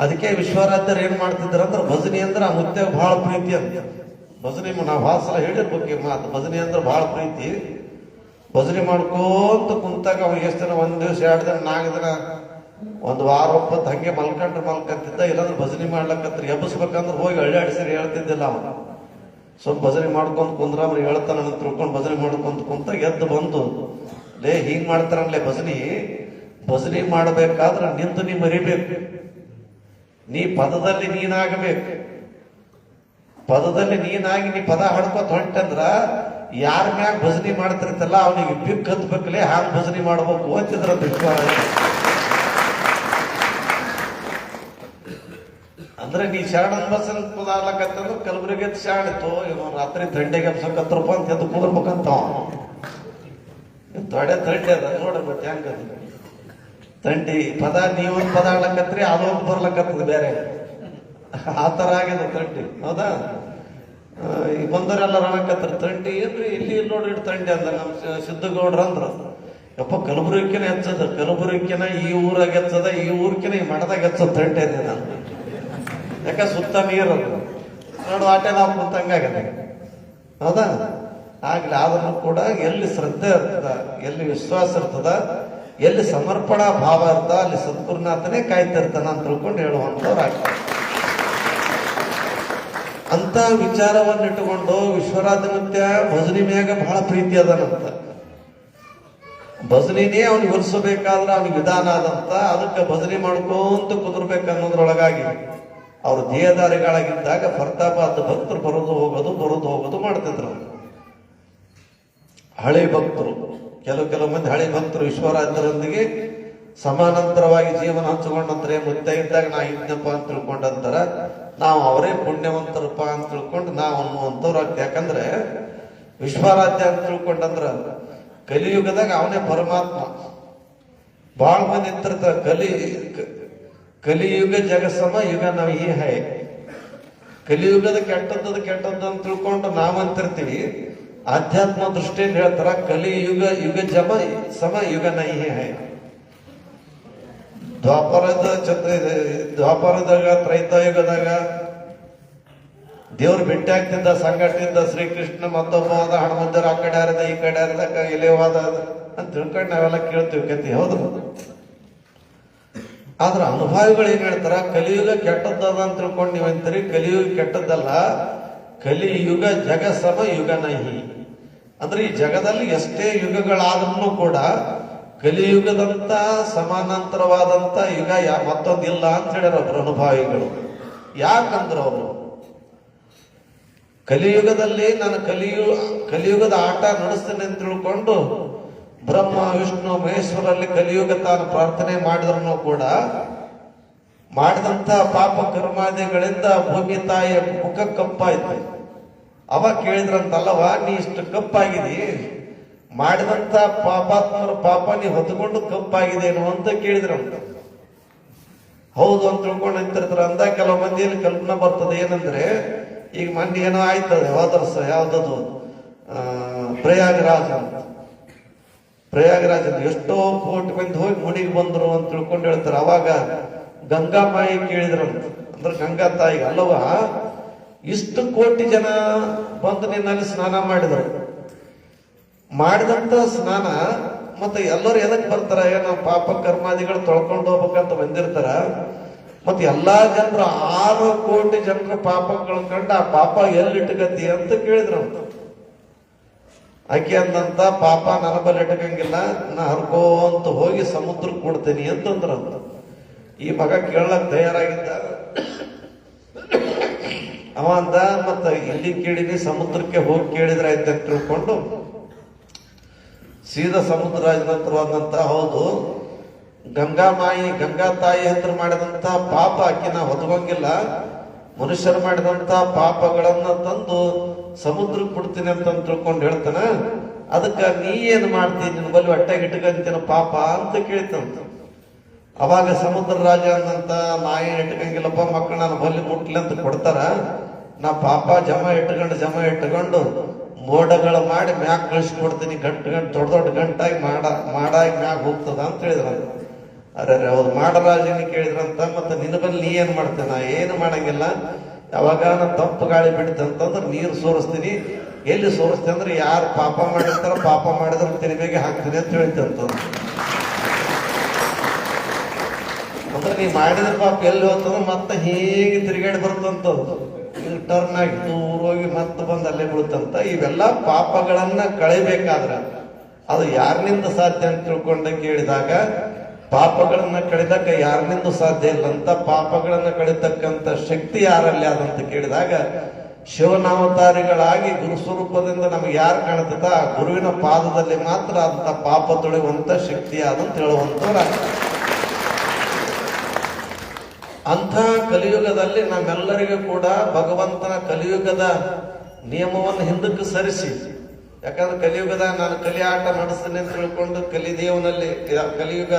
ಅದಕ್ಕೆ ವಿಶ್ವರಾಧ್ಯರು ಏನ್ ಮಾಡ್ತಿದ್ರು ಅಂದ್ರೆ, ಭಜನಿ ಅಂದ್ರೆ ಆ ಮುತ್ತೆ ಬಹಳ ಪ್ರೀತಿ ಅಂತ. ಭಜನಿ ನಾವು ಭಾಳ ಸಲ ಹೇಳಿರ್ಬೇಕು ಮಾತು. ಭಜನಿ ಅಂದ್ರೆ ಬಹಳ ಪ್ರೀತಿ. ಭಜನೆ ಮಾಡ್ಕೋತ ಕುಂತಾಗ ಅವ ಎಷ್ಟು ದಿನ ಒಂದ್ ದಿವಸ, ಎರಡು ದಿನ, ನಾಲ್ಕು ದಿನ, ಒಂದು ವಾರ ಒಪ್ಪತ್ತು ಹಂಗೆ ಮಲ್ಕಂಡ್ರೆ ಮಲ್ಕಂತಿದ್ದ. ಇಲ್ಲಾಂದ್ರೆ ಭಜನೆ ಮಾಡ್ಲಕ್ಕತ್ರ ಎಬ್ಬಿಸ್ಬೇಕಂದ್ರೆ ಹೋಗಿ ಅಳ್ಳಾಡಿಸಿರಿ ಹೇಳ್ತಿದ್ದಿಲ್ಲ ಅವನು ಸ್ವಲ್ಪ ಭಜನೆ ಮಾಡ್ಕೊಂಡು ಕುಂದ್ರ ಅವ್ರು ಹೇಳ್ತಾನ ತಿಳ್ಕೊಂಡು ಭಜನೆ ಮಾಡ್ಕೊಂತ ಕುಂತ ಎದ್ದು ಬಂದು, ಲೇ, ಹಿಂಗ್ ಮಾಡ್ತಾರಲ್ಲೇ ಭಜನಿ. ಭಜನೆ ಮಾಡಬೇಕಾದ್ರೆ ನಿಂತು ನೀ ಮರಿಬೇಕು. ನೀ ಪದದಲ್ಲಿ ನೀನಾಗಬೇಕು. ಪದದಲ್ಲಿ ನೀನಾಗಿ ನೀ ಪದ ಹಾಡ್ಕೊತ ಹೊಂಟಂದ್ರ ಯಾರ ಮ್ಯಾಗ ಭಜನೆ ಮಾಡ್ತಿರ್ತಲ್ಲ, ಅವನಿಗೆ ಬಿಕ್ ಹತ್ಬೇಕಲೇ ಹಾಗೆ ಭಜನೆ ಮಾಡ್ಬೇಕು ಅಂತಿದ್ರ ಅಂದ್ರೆ ನೀ ಶರಣ ಬಸನ್ ಪದಾರ್ಲಕತ್ತಂದ್ರೆ ಕಲಬುರಗಿ ಶರಣ ಇತ್ತು ಇವ ರಾತ್ರಿ ಥಂಡಿಗೆ ಎಬ್ಸಕತ್ರಪ್ಪ ಅಂತ ಎದ್ದು ಕುಂದ್ರಬೇಕಂತ. ತೊಡೆ ಥಂಡಿ ಅದ ನೋಡ್ರಿ ಮತ್ತೆ ಹೆಂಗ ಥಂಡಿ, ಪದ ನೀವೊಂದು ಪದ ಆಡ್ಲಕತ್ರಿ ಅದೊಂದು ಬರ್ಲಕತ್ತದ ಬೇರೆ. ಆ ತರ ಆಗಿದೆ ತಂಡಿ ಹೌದಾ? ಈ ಬಂದವರೆಲ್ಲ ರಾಣಕತ್ರ ತಂಡಿ ಏನ್ರಿ, ಇಲ್ಲಿ ಇಲ್ಲಿ ನೋಡ್ರಿ ತಂಡಿ ಅಂದ್ರೆ ಅಂದ. ನಮ್ ಸಿದ್ಧಗೌಡ್ರ ಅಂದ್ರ. ಯಪ್ಪ ಕಲಬುರಗಿನ ಹೆಚ್ಚದ ಕಲಬುರಗಿನ ಈ ಊರಾಗ ಹೆಚ್ಚದ, ಈ ಊರ್ಕಿನ ಈ ಮಠದಾಗ ಹೆಚ್ಚದ ತಂಡಿ ಅಂದೆ ಯಾಕ ಸುತ್ತ ನೀರು ನೋಡು ನಾವು ಕುಂತಂಗಾಗದೆ ಹೌದಾ? ಆಗ್ಲಿ, ಆದ್ರೂ ಕೂಡ ಎಲ್ಲಿ ಶ್ರದ್ಧೆ ಇರ್ತದ, ಎಲ್ಲಿ ವಿಶ್ವಾಸ ಇರ್ತದ ಎಲ್ಲಿ ಸಮರ್ಪಣಾ ಭಾವ ಇರ್ತ ಅಲ್ಲಿ ಸದ್ಗುರುನಾಥನೇ ಕಾಯ್ತಿರ್ತಾನ ಅಂತ ತಿಳ್ಕೊಂಡು ಹೇಳುವಂಥವ್ರು ಆಗ್ತಾರೆ. ಅಂತ ವಿಚಾರವನ್ನು ಇಟ್ಟುಕೊಂಡು ವಿಶ್ವರಾಧಿಪತ್ಯ ಭಜನಿ ಮ್ಯಾಗ ಬಹಳ ಪ್ರೀತಿ ಅದನಂತ. ಭಜನಿನೇ ಅವ್ನಿಗೆ ಹೊರಿಸಬೇಕಾದ್ರೆ ಅವನಿಗೆ ವಿಧಾನ ಆದಂತ, ಅದಕ್ಕೆ ಭಜನೆ ಮಾಡ್ಕೊಂತ ಕುದುರ್ಬೇಕನ್ನೋದ್ರೊಳಗಾಗಿ ಅವ್ರ ದೇಹದಾರಿಗಳಾಗಿದ್ದಾಗ ಫರ್ತಾಬಾದ್ ಭಕ್ತರು ಬರೋದು ಹೋಗೋದು ಬರೋದು ಹೋಗೋದು ಮಾಡ್ತಿದ್ರು. ಹಳೆ ಭಕ್ತರು. ಕೆಲವು ಕೆಲವು ಮಂದಿ ಹಳೆ ಭಕ್ತರು ವಿಶ್ವರಾಜರೊಂದಿಗೆ ಸಮಾನಾಂತರವಾಗಿ ಜೀವನ ಹಂಚಿಕೊಂಡಂತಾರೆ ಮುದ್ದೆ ಇದ್ದಾಗ ನಾ ಇದ್ದಪ್ಪ ಅಂತ ತಿಳ್ಕೊಂಡಂತರ ನಾವು ಅವರೇ ಪುಣ್ಯವಂತರಪ್ಪ ಅಂತ ತಿಳ್ಕೊಂಡು ನಾವು ಅನ್ನುವಂಥವ್ರು ಯಾಕಂದ್ರೆ ವಿಶ್ವರಾಜ್ಯ ಅಂತ ತಿಳ್ಕೊಂಡಂದ್ರ ಕಲಿಯುಗದಾಗ ಅವನೇ ಪರಮಾತ್ಮ. ಬಾಳ್ ಮಂದಿ ನಿಂತಿರ್ತಾರ ಕಲಿ ಕಲಿಯುಗ ಜಗಸಮ, ಯುಗ ನಾವು ಈ ಹೈ. ಕಲಿಯುಗದ ಕೆಟ್ಟದ್ದು ಕೆಟ್ಟದ್ದು ಅಂತ ತಿಳ್ಕೊಂಡು ನಾವಂತಿರ್ತೀವಿ. ಆಧ್ಯಾತ್ಮ ದೃಷ್ಟಿಯಿಂದ ಹೇಳ್ತಾರ, ಕಲಿಯುಗ ಯುಗ ಜಮ ಸಮ ಯುಗ ನೈ ದ್ವಾಪರದ ಚಂದ್ರ ದ್ವಾಪರದಾಗ ತ್ರೈತಾಯುಗದಾಗ ದೇವ್ರು ಭೇಟಿ ಆಗ್ತಿದ್ದ ಸಂಘಟದಿಂದ ಶ್ರೀಕೃಷ್ಣ ಮತ್ತೊಬ್ಬ ಹೋದ ಹನುಮಂತರ ಆ ಕಡೆ ಹರಿದ, ಈ ಕಡೆ ಹರಿದ ಎಲೆವಾದ ಅಂತ ತಿಳ್ಕೊಂಡು ನಾವೆಲ್ಲ ಕೇಳ್ತೀವಿ ಕತಿ ಹೌದು ಆದ್ರ ಅನುಭವಗಳು ಏನ್ ಹೇಳ್ತಾರ, ಕಲಿಯುಗ ಕೆಟ್ಟದ್ದದ ಅಂತ ತಿಳ್ಕೊಂಡು ನೀವು ಅಂತೀರಿ, ಕಲಿಯುಗ ಕೆಟ್ಟದ್ದಲ್ಲ, ಕಲಿಯುಗ ಜಗ ಸಮ ಯುಗ ನಹಿ. ಅಂದ್ರೆ ಈ ಜಗದಲ್ಲಿ ಎಷ್ಟೇ ಯುಗಗಳಾದ್ರೂ ಕೂಡ ಕಲಿಯುಗದಂತ, ಸಮಾನಾಂತರವಾದಂತ ಯುಗ ಯಾ ಮತ್ತೊಂದಿಲ್ಲ ಅಂತ ಹೇಳ್ಯಾರ ಒಬ್ರು ಯಾಕಂದ್ರೆ ಅವರು? ಕಲಿಯುಗದಲ್ಲಿ ನಾನು ಕಲಿಯು ಕಲಿಯುಗದ ಆಟ ನಡೆಸ್ತೇನೆ ಅಂತ ತಿಳ್ಕೊಂಡು ಬ್ರಹ್ಮ, ವಿಷ್ಣು, ಮಹೇಶ್ವರಲ್ಲಿ ಕಲಿಯುಗ ತಾನು ಪ್ರಾರ್ಥನೆ ಮಾಡಿದ್ರು ಕೂಡ ಮಾಡಿದಂತ ಪಾಪ ಕರ್ಮಾದಿಗಳಿಂದ ಭೂಮಿ ತಾಯಿಯ ಮುಖ ಕಪ್ಪಾಯ್ತು ಅವ ಕೇಳಿದ್ರಂತಲ್ಲವ, ನೀ ಇಷ್ಟು ಕಪ್ಪಾಗಿದಿ. ಮಾಡಿದಂತ ಪಾಪಾತ್ಮರ ಪಾಪ ನೀ ಹೊತ್ಕೊಂಡು ಕಪ್ಪಾಗಿದೇನು ಅಂತ ಕೇಳಿದ್ರಂತ ಹೌದು ಅಂತ ತಿಳ್ಕೊಂಡು ನಿಂತಿರ್ತಾರೆ. ಅಂದ ಕೆಲವು ಮಂದಿಯಲ್ಲಿ ಕಲ್ಪನೆ ಬರ್ತದೆ ಏನಂದ್ರೆ, ಈಗ ಮೊನ್ನೆ ಏನೋ ಆಯ್ತದೆ ಹೋದರ್ಸ ಯಾವ್ದದು? ಪ್ರಯಾಗರಾಜ ಅಂತ. ಪ್ರಯಾಗರಾಜ ಎಷ್ಟೋ ಕೋಟಿ ಮಂದಿ ಹೋಗಿ ಮುನಿಗೆ ಬಂದ್ರು ಅಂತ ತಿಳ್ಕೊಂಡು ಹೇಳ್ತಾರೆ. ಅವಾಗ ಗಂಗಾ ಮಾಯಿ ಕೇಳಿದ್ರಂತ ಅಂದ್ರೆ ಗಂಗಾ ತಾಯಿಗೆ ಅಲ್ಲವ ಇಷ್ಟು ಕೋಟಿ ಜನ ಬಂದು ನಿನ್ನಲ್ಲಿ ಸ್ನಾನ ಮಾಡಿದ್ರು. ಮಾಡಿದಂತ ಸ್ನಾನ, ಮತ್ತೆ ಎಲ್ಲರೂ ಎದಕ್ ಬರ್ತಾರ? ಏನೋ ಪಾಪ ಕರ್ಮಾದಿಗಳು ತೊಳ್ಕೊಂಡು ಹೋಗ್ಬೇಕಂತ ಬಂದಿರ್ತಾರ. ಮತ್ತೆ ಎಲ್ಲಾ ಜನರು ಆರು ಕೋಟಿ ಜನರು ಪಾಪಗಳು ಕಂಡು ಆ ಪಾಪ ಎಲ್ಲಿ ಕೇಳಿದ್ರು ಅಂತ. ಕೇಳಿದ್ರು ಆಕೆ ಅಂದಂತ, ಪಾಪ ನನ್ನ ಬಲ್ಲಿ ಇಟ್ಕಂಗಿಲ್ಲ, ನಾ ಹರ್ಕೋಂತ ಹೋಗಿ ಸಮುದ್ರಕ್ಕೆ ಕೊಡ್ತೀನಿ ಅಂತಂದ್ರಂತ ಈ ಮಗ ಕೇಳಕ್ ತಯಾರಾಗಿದ್ದ. ಅವ ಅಂದ, ಮತ್ತ ಇಲ್ಲಿ ಕೇಳಿನಿ, ಸಮುದ್ರಕ್ಕೆ ಹೋಗಿ ಕೇಳಿದ್ರೆ ಆಯ್ತು ಅಂತ ತಿಳ್ಕೊಂಡು ಸೀದಾ ಸಮುದ್ರ ನಂತರವಾದಂತ ಹೌದು, ಗಂಗಾ ಮಾಯಿ, ಗಂಗಾ ತಾಯಿ ಹತ್ರ ಮಾಡಿದಂತ ಪಾಪ ಆಕಿನ ಹೊದಗಂಗಿಲ್ಲ. ಮನುಷ್ಯರು ಮಾಡಿದಂತ ಪಾಪಗಳನ್ನ ತಂದು ಸಮುದ್ರಕ್ಕೆ ಬಿಡ್ತೀನಿ ಅಂತ ತಿಳ್ಕೊಂಡು ಹೇಳ್ತಾನ. ಅದಕ್ಕ ನೀ ಏನ್ ಮಾಡ್ತೀನಿ ನಿನ್ ಬಲ್ಲಿ ಹೊಟ್ಟೆ ಇಟ್ಕಂತೀನ ಪಾಪ ಅಂತ ಕೇಳ್ತಂತ ಅವಾಗ ಸಮುದ್ರ ರಾಜ ಅಂದಂತ ನಾಯಿ ಇಟ್ಕಂಗಿಲ್ಲಪ್ಪ ಮಕ್ಕಳ ಬಲ್ಲಿ ಮುಟ್ಲಿ ಅಂತ ಕೊಡ್ತಾರ. ನಾ ಪಾಪ ಜಮ ಇಟ್ಕೊಂಡು ಜಮ ಇಟ್ಕೊಂಡು ಮೋಡಗಳು ಮಾಡಿ ಮ್ಯಾಗ ಕಳಿಸ್ಕೊಡ್ತೀನಿ, ಗಂಟು ಗಂಟು, ದೊಡ್ಡ ದೊಡ್ಡ ಗಂಟಾಗಿ ಮಾಡ, ಮಾಡಾಗಿ ಮ್ಯಾಗ ಹೋಗ್ತದ ಅಂತ ಹೇಳಿದ್ರು ಅರೆ ಅವ್ರು ಮಾಡರಾಜನ ಕೇಳಿದ್ರಂತ ಮತ್ತೆ ನಿನ್ನ ಬಲ್ಲಿ ನೀ ಏನು ಮಾಡ್ತೇನೆ ನಾ ಏನು ಮಾಡಂಗಿಲ್ಲ. ಯಾವಾಗ ತಪ್ಪು ಗಾಳಿ ಬಿಡ್ತಂತಂದ್ರೆ ನೀರು ಸೋರಿಸ್ತೀನಿ. ಎಲ್ಲಿ ಸೋರಿಸ್ತೀನಿ ಅಂದ್ರೆ ಯಾರು ಪಾಪ ಮಾಡಿರ್ತಾರ ಪಾಪ ಮಾಡಿದ್ರೆ ತಿರುಗಿ ಹಾಕ್ತೀನಿ ಅಂತ ಹೇಳ್ತಂತ ಅಂದ್ರೆ ನೀ ಮಾಡಿದ್ರೆ ಪಾಪ ಎಲ್ಲಿ ಹೋಗ್ತಂದ್ರೆ ಮತ್ತೆ ಹೀಗೆ ತಿರುಗಾಡಿ ಬರ್ತಂತದ್ದು ಟರ್ನ್ ಆಗಿ ದೂರ ಹೋಗಿ ಮತ್ತೆ ಬಂದು ಅಲ್ಲೇ ಬೀಳುತ್ತಂತ ಇವೆಲ್ಲ ಪಾಪಗಳನ್ನ ಕಳಿಬೇಕಾದ್ರೆ ಅದು ಯಾರನಿಂದ ಸಾಧ್ಯ ಅಂತ ತಿಳ್ಕೊಂಡ ಕೇಳಿದಾಗ ಪಾಪಗಳನ್ನ ಕಳಿದಕ್ಕ ಯಾರನಿಂದ ಸಾಧ್ಯ ಇಲ್ಲ ಅಂತ ಪಾಪಗಳನ್ನ ಕಳಿತಕ್ಕಂತ ಶಕ್ತಿ ಯಾರಲ್ಲಿ ಅದಂತ ಕೇಳಿದಾಗ ಶಿವನಾವತಾರಿಗಳಾಗಿ ಗುರು ಸ್ವರೂಪದಿಂದ ನಮ್ಗೆ ಯಾರು ಕಾಣುತ್ತಾ? ಗುರುವಿನ ಪಾದದಲ್ಲಿ ಮಾತ್ರ ಅಂತ ಪಾಪ ತೊಳೆಯುವಂತ ಶಕ್ತಿ ಆದಂತ ಹೇಳುವಂತವ್ರ. ಅಂಥ ಕಲಿಯುಗದಲ್ಲಿ ನಮ್ಮೆಲ್ಲರಿಗೂ ಕೂಡ ಭಗವಂತನ ಕಲಿಯುಗದ ನಿಯಮವನ್ನು ಹಿಂದಕ್ಕೆ ಸರಿಸಿ. ಯಾಕಂದ್ರೆ ಕಲಿಯುಗದ ನಾನು ಕಲಿಯಾಟ ನಡೆಸ್ತೀನಿ ಅಂತ ತಿಳ್ಕೊಂಡು ಕಲಿದೇವನಲ್ಲಿ ಕಲಿಯುಗ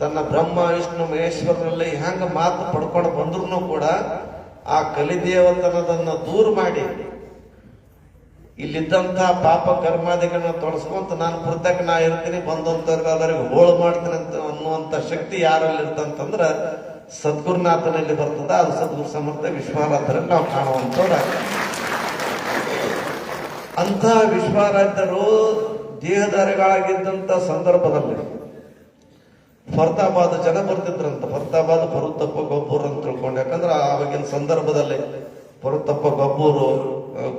ತನ್ನ ಬ್ರಹ್ಮ, ವಿಷ್ಣು, ಮಹೇಶ್ವರನಲ್ಲಿ ಹೆಂಗ ಮಾತು ಪಡ್ಕೊಂಡು ಬಂದ್ರು ಕೂಡ ಆ ಕಲಿದೇವತನದನ್ನ ದೂರ ಮಾಡಿ ಇಲ್ಲಿದ್ದಂಥ ಪಾಪ ಕರ್ಮಾದಿಗಳನ್ನ ತೊಡಸ್ಕೊಂತ ನಾನು ಪುರ್ತಕ ನಾ ಇರ್ತೀನಿ ಬಂದಂತವ್ರಿಗೆಲ್ಲರಿಗೂ ಹೋಳು ಮಾಡ್ತೀನಿ ಅಂತ ಅನ್ನುವಂತ ಶಕ್ತಿ ಯಾರಲ್ಲಿ ಇರ್ತಂತಂದ್ರ ಸದ್ಗುರುನಾಥನಲ್ಲಿ ಬರ್ತದ, ಅದು ಸದ್ಗುರು ಸಮರ್ಥ ವಿಶ್ವನಾಥರಲ್ಲಿ ನಾವು ಕಾಣುವಂತವ್ರ ಅಂತಹ ವಿಶ್ವಾರಾಧ್ಯರು ದೇಹಧಾರಿಗಳಾಗಿದ್ದಂಥ ಸಂದರ್ಭದಲ್ಲಿ ಫರ್ತಾಬಾದ್ ಜನ ಬರ್ತಿದ್ರಂತ. ಫರ್ತಾಬಾದ್ ಪರುತಪ್ಪ ಗಬ್ಬೂರ್ ಅಂತ ತಿಳ್ಕೊಂಡು. ಯಾಕಂದ್ರೆ ಆವಾಗಿನ ಸಂದರ್ಭದಲ್ಲಿ ಪರುತಪ್ಪ ಗಬ್ಬೂರು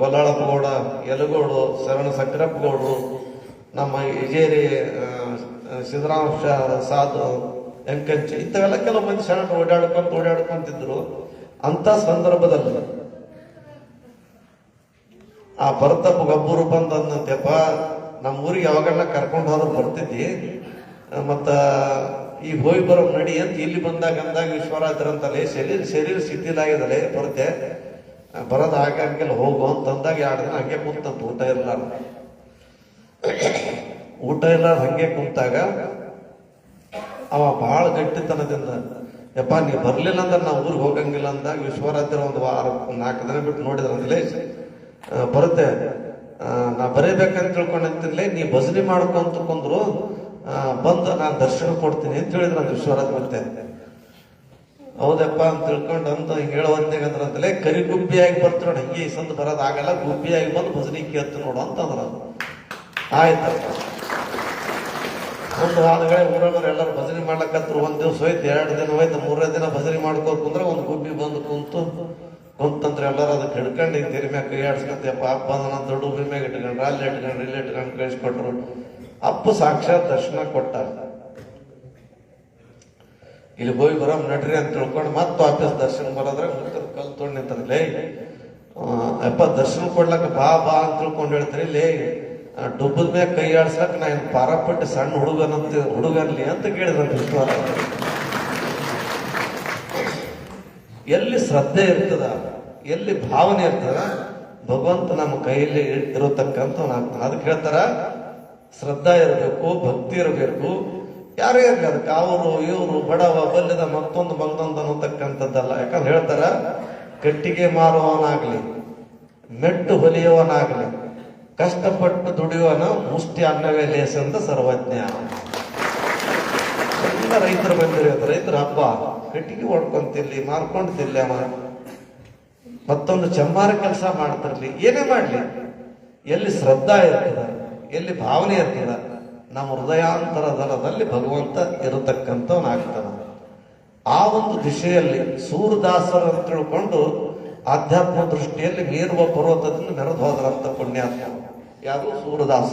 ಗೊಲ್ಲಾಳಪ್ಪಗೌಡ ಗೊಲ್ಲಾಳಪ್ಪ ಗೌಡ ಯಲಗೋಡು, ಶರಣ ಸಕ್ಕರಪ್ಪಗೌಡರು ನಮ್ಮ ಇಜೇರಿ ಸಿದ್ದರಾಮ ಸಾಧು ಎಂಕಂಚಿ ಇಂಥವೆಲ್ಲ ಕೆಲವು ಮಂದಿ ಶರಣ ಓಡಾಡ್ಕೊಂತ ಓಡಾಡ್ಕೊಂತಿದ್ರು ಅಂತ ಸಂದರ್ಭದಲ್ಲಿ ಆ ಭರತಪ್ಪ ಗಬ್ಬೂರು ಬಂದಂತೆಪ್ಪ ನಮ್ಮ ಊರಿಗೆ ಯಾವಾಗೆಲ್ಲ ಕರ್ಕೊಂಡು ಹೋದ್ರೆ ಬರ್ತಿದ್ದಿ? ಮತ್ತ ಈ ಹೋಗಿ ಬರೋ ನಡಿ ಅಂತ ಇಲ್ಲಿ ಬಂದಾಗ ಅಂದಾಗ ವಿಶ್ವರಾತ್ರಂತಲೇ ಶರೀರ ಶರೀರ ಶಿಥಿಲಾಗಿದಲೆ ಬರುತ್ತೆ ಬರೋದ ಹಾಗೆ ಹಂಗೆಲ್ಲ ಹೋಗು ಅಂತ ಅಂದಾಗ ಎರಡು ದಿನ ಹಂಗೆ ಕುಂತಂತ, ಊಟ ಇರಲಾರ ಊಟ ಇರ್ಲಾರ್ದ ಹಂಗೆ ಕುಂತಾಗ ಅವ ಬಹಳ ಗಟ್ಟಿತನದಿಂದ, ಯಪ್ಪ, ನೀ ಬರ್ಲಿಲ್ಲ ಅಂದ್ರೆ ನಾ ಊರಿಗೆ ಹೋಗಂಗಿಲ್ಲ ಅಂದಾಗ ವಿಶ್ವರಾತ್ರಿ ಒಂದು ವಾರ, ನಾಲ್ಕು ದಿನ ಬಿಟ್ಟು ನೋಡಿದ್ರಂತಲೇ ಬರುತ್ತೆ. ನಾ ಬರೀಬೇಕಂತ ತಿಳ್ಕೊಂಡಿರ್ತಿರ್ಲೇ ನೀ ಭಜನೆ ಮಾಡ್ಕೊಂತ ಕುಂದ್ರು ಬಂದು ನಾನು ದರ್ಶನ ಕೊಡ್ತೀನಿ ಅಂತ ಹೇಳಿದ್ರು ಅಂದ್ರೆ ವಿಶ್ವರಾತ್ರಿ ಮತ್ತೆ. ಹೌದಪ್ಪ ಅಂತ ತಿಳ್ಕೊಂಡು ಅಂತ ಹಿಂಗೆ ಹೇಳುವಂತೆ ಅಂದ್ರಂತಲೇ ಕರಿ ಗುಬ್ಬಿಯಾಗಿ ಬರ್ತಿರೋಣ ಹಿಂಗೆ ಈ ಸಂದ್ ಬರೋದಾಗಲ್ಲ ಗುಬ್ಬಿಯಾಗಿ ಬಂದು ಭಜನೆ ಕೇಳ್ತು ನೋಡು ಅಂತಂದ್ರ ಆಯ್ತು. ಒಂದು ವಾರಗಳೇ ಊರವರು ಎಲ್ಲರೂ ಭಜನೆ ಮಾಡ್ಲಕ್ಕಂತರು ಒಂದು ದಿವಸ ಹೋಯ್ತು, ಎರಡು ದಿನ ಹೋಯ್ತು ಮೂರನೇ ದಿನ ಭಜನೆ ಮಾಡ್ಕೋ ಕುಂದ್ರೆ ಒಂದು ಗುಬ್ಬಿ ಬಂದು ಕುಂತು ಕುಂತಂದ್ರೆ ಎಲ್ಲರೂ ಅದಕ್ಕೆ ಹಿಡ್ಕೊಂಡು ಹಿಂಗೆ ಮ್ಯಾಗ ಕೈ ಆಡ್ಸ್ಕೊಂತಪ್ಪ ಅಪ್ಪ ಅದನ್ನ ದೊಡ್ಡ ಮ್ಯಾಗ ಇಟ್ಕೊಂಡ್ರೆ, ಅಲ್ಲಿ ಇಟ್ಕೊಂಡು ಇಲ್ಲಿ ಇಟ್ಕೊಂಡು ಕಳಿಸ್ಕೊಟ್ರು ಅಪ್ಪ ಸಾಕ್ಷಾತ್ ದರ್ಶನ ಕೊಟ್ಟ ಇಲ್ಲಿ ಹೋಗಿ ಬರೋ ನಡ್ರಿ ಅಂತ ತಿಳ್ಕೊಂಡು ಮತ್ತೆ ವಾಪಸ್ ದರ್ಶನ ಬರೋದ್ರೆ ಮುಖದ ಕಲ್ ತೊಗೊಂಡು ಲೇ ಅಪ್ಪ ದರ್ಶನ ಕೊಡ್ಲಕ್ಕ ಬಾ ಬಾ, ಅಂತ ತಿಳ್ಕೊಂಡು ಹೇಳ್ತಾರೆ. ಲೇ ಡುಬ್ಬದ ಮ್ಯಾಗ ಕೈ ಆಡ್ಸಕ್ ನಾ ಏನು ಪಾರಪಟ್ಟು ಸಣ್ಣ ಹುಡುಗನಂತ ಹುಡುಗನ್ಲಿ ಅಂತ ಕೇಳಿದಂತ ವಿಶ್ವಾಸ ಎಲ್ಲಿ ಶ್ರದ್ಧೆ ಇರ್ತದ, ಎಲ್ಲಿ ಭಾವನೆ ಇರ್ತದ, ಭಗವಂತ ನಮ್ಮ ಕೈಯಲ್ಲಿ ಇರತಕ್ಕಂಥ ಅದಕ್ಕೆ ಹೇಳ್ತಾರ, ಶ್ರದ್ಧಾ ಇರಬೇಕು, ಭಕ್ತಿ ಇರಬೇಕು. ಯಾರೇ ಇರಲಿ, ಅದಕ್ಕೆ ಅವರು, ಇವರು, ಬಡವ, ಬಲ್ಲದ ಮತ್ತೊಂದು ಮಗದೊಂದು ಅನ್ನತಕ್ಕಂಥದ್ದಲ್ಲ. ಯಾಕಂದ್ರೆ ಹೇಳ್ತಾರ, ಕಟ್ಟಿಗೆ ಮಾರುವವನಾಗ್ಲಿ, ಮೆಟ್ಟು ಹೊಲಿಯುವವನಾಗ್ಲಿ ಕಷ್ಟಪಟ್ಟು ದುಡಿಯುವನ ಮುಷ್ಟಿ ಅನ್ನವೇ ಲೇಸಂತ ಸರ್ವಜ್ಞ. ಎಲ್ಲ ರೈತರು ಬಂದಿರೋದು ರೈತರ ಹಬ್ಬ ಕಟ್ಟಿಗೆ ಹೊಡ್ಕೊಂತಿರ್ಲಿ ಮಾರ್ಕೊಂತಿರ್ಲಿ ಅವ. ಮತ್ತೊಂದು ಚಂಬಾರ ಕೆಲಸ ಮಾಡ್ತಿರ್ಲಿ, ಏನೇ ಮಾಡ್ಲಿ. ಎಲ್ಲಿ ಶ್ರದ್ಧಾ ಇರ್ತದ, ಎಲ್ಲಿ ಭಾವನೆ ಇರ್ತದ, ನಮ್ಮ ಹೃದಯಾಂತರದಲ್ಲಿ ಭಗವಂತ ಇರತಕ್ಕಂಥವನಾಗ್ತಾನ. ಆ ಒಂದು ದಿಶೆಯಲ್ಲಿ ಸೂರದಾಸರು ಅಂತ ತಿಳ್ಕೊಂಡು ಆಧ್ಯಾತ್ಮ ದೃಷ್ಟಿಯಲ್ಲಿ ಮೀರುವ ಪರ್ವತದಿಂದ ಮೆರೆದು ಹೋದ್ರಂತ ಪುಣ್ಯಾತ್ಮ. ಯಾರು ಸೂರ್ಯದಾಸ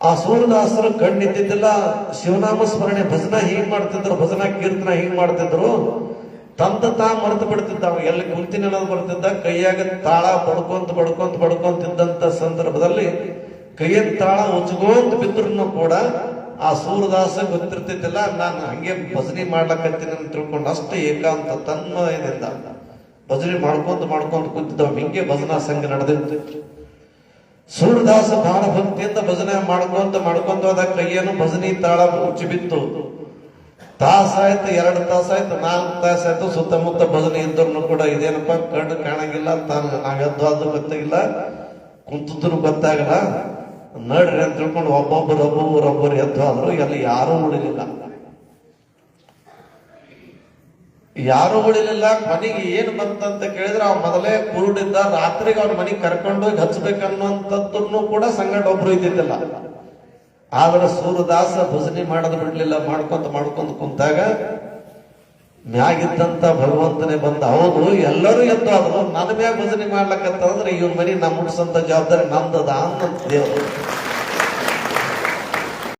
ಆ ಸೂರದಾಸರು ಕಣ್ಣಿದ್ದಿದ್ದಿಲ್ಲ, ಶಿವನಾಮ ಸ್ಮರಣೆ, ಭಜನ ಹೀಗ್ ಮಾಡ್ತಿದ್ರು, ಭಜನ ಕೀರ್ತನ ಹೀಗ್ ಮಾಡ್ತಿದ್ರು. ತಂತ ತಾ ಮರೆತು ಬಿಡ್ತಿದ್ದ ಎಲ್ಲಿ ಕುಂತಿನ ಬರ್ತಿದ್ದ ಕೈಯಾಗ ತಾಳ ಬಡ್ಕೊಂತ ಬಡ್ಕೊಂತ ಬಡ್ಕೊಂತಿದ್ದಂತ ಸಂದರ್ಭದಲ್ಲಿ ಕೈಯ ತಾಳ ಉಚ್ಕೊಂತ ಬಿದ್ರು ಕೂಡ ಆ ಸೂರದಾಸ ಗೊತ್ತಿರ್ತಿದ್ದಿಲ್ಲ. ನಾನು ಹಂಗೆ ಭಜನೆ ಮಾಡ್ಲಕತ್ತೀನಿ ಅಂತ ತಿಳ್ಕೊಂಡು ಅಷ್ಟು ಏಕಾಂತ ತನ್ಮಯದಿಂದ ಭಜನೆ ಮಾಡ್ಕೊಂಡು ಮಾಡ್ಕೊಂಡು ಕುಂತಿದ್ದವ. ಹಿಂಗೆ ಭಜನಾ ಸಂಘ ನಡೆದಿತ್ತು. ಸೂರ್ಯದಾಸ ಬಹಳ ಭಕ್ತಿಯಿಂದ ಭಜನೆ ಮಾಡ್ಕೊಂತ ಮಾಡ್ಕೊಂತ ಹೋದಾಗ ಕೈಯನ್ನು ಭಜನಿ ತಾಳ ಮುಚ್ಚಿ ಬಿತ್ತು. ತಾಸಾಯ್ತು ಎರಡು ತಾಸಾಯ್ತು ನಾಲ್ಕು ತಾಸಾಯ್ತು ಸುತ್ತಮುತ್ತ ಭಜನೆ ಇದ್ದವ್ರನ್ನು ಕೂಡ ಇದೇನಪ್ಪ, ಕಣ್ಣು ಕಾಣಂಗಿಲ್ಲ, ತಾನು ನಾವೆದ್ದು ಗೊತ್ತಾಗಿಲ್ಲ. ಕುಂತಿದ್ರು ಗೊತ್ತಾಗಲ್ಲ. ನಡ್ರಿ ಅಂತ ತಿಳ್ಕೊಂಡು ಒಬ್ಬೊಬ್ಬರು ಒಬ್ಬೊಬ್ಬರು ಒಬ್ಬರು ಎದ್ದು ಆದ್ರು ಅಲ್ಲಿ ಯಾರೂ ಉಳಿಲಿಲ್ಲ. ಯಾರು ಉಳಿಲಿಲ್ಲ ಮನೆಗೆ ಏನ್ ಬಂತಂತ ಕೇಳಿದ್ರೆ ಅವ್ ಮೊದಲೇ ಕುರುಡಿದ್ದ ರಾತ್ರಿಗೆ ಅವ್ನ ಮನೆಗೆ ಕರ್ಕೊಂಡು ಹೋಗಿ ಹಚ್ಬೇಕನ್ನುವಂಥದ್ದನ್ನು ಕೂಡ ಸಂಗಡ ಒಬ್ರು ಇದ್ದಿದ್ದಿಲ್ಲ. ಆದ್ರೆ ಸೂರ್ಯದಾಸ ಭಜನೆ ಮಾಡದ್ ಬಿಡ್ಲಿಲ್ಲ, ಮಾಡ್ಕೊಂತ ಮಾಡ್ಕೊಂತ ಕುಂತಾಗ ಮ್ಯಾಗಿದ್ದಂತ ಭಗವಂತನೇ ಬಂದ. ಹೌದು, ಎಲ್ಲರೂ ಎದ್ದು ಅದು ನನ್ನ ಮ್ಯಾಗ ಭಜನೆ ಮಾಡ್ಲಕ್ಕಂತಂದ್ರೆ ಇವ್ರ ಮನೆ ನಮ್ಮ ಮುಟ್ಸಂತ ಜವಾಬ್ದಾರಿ ನಂದದ ಅಂತ ದೇವರು.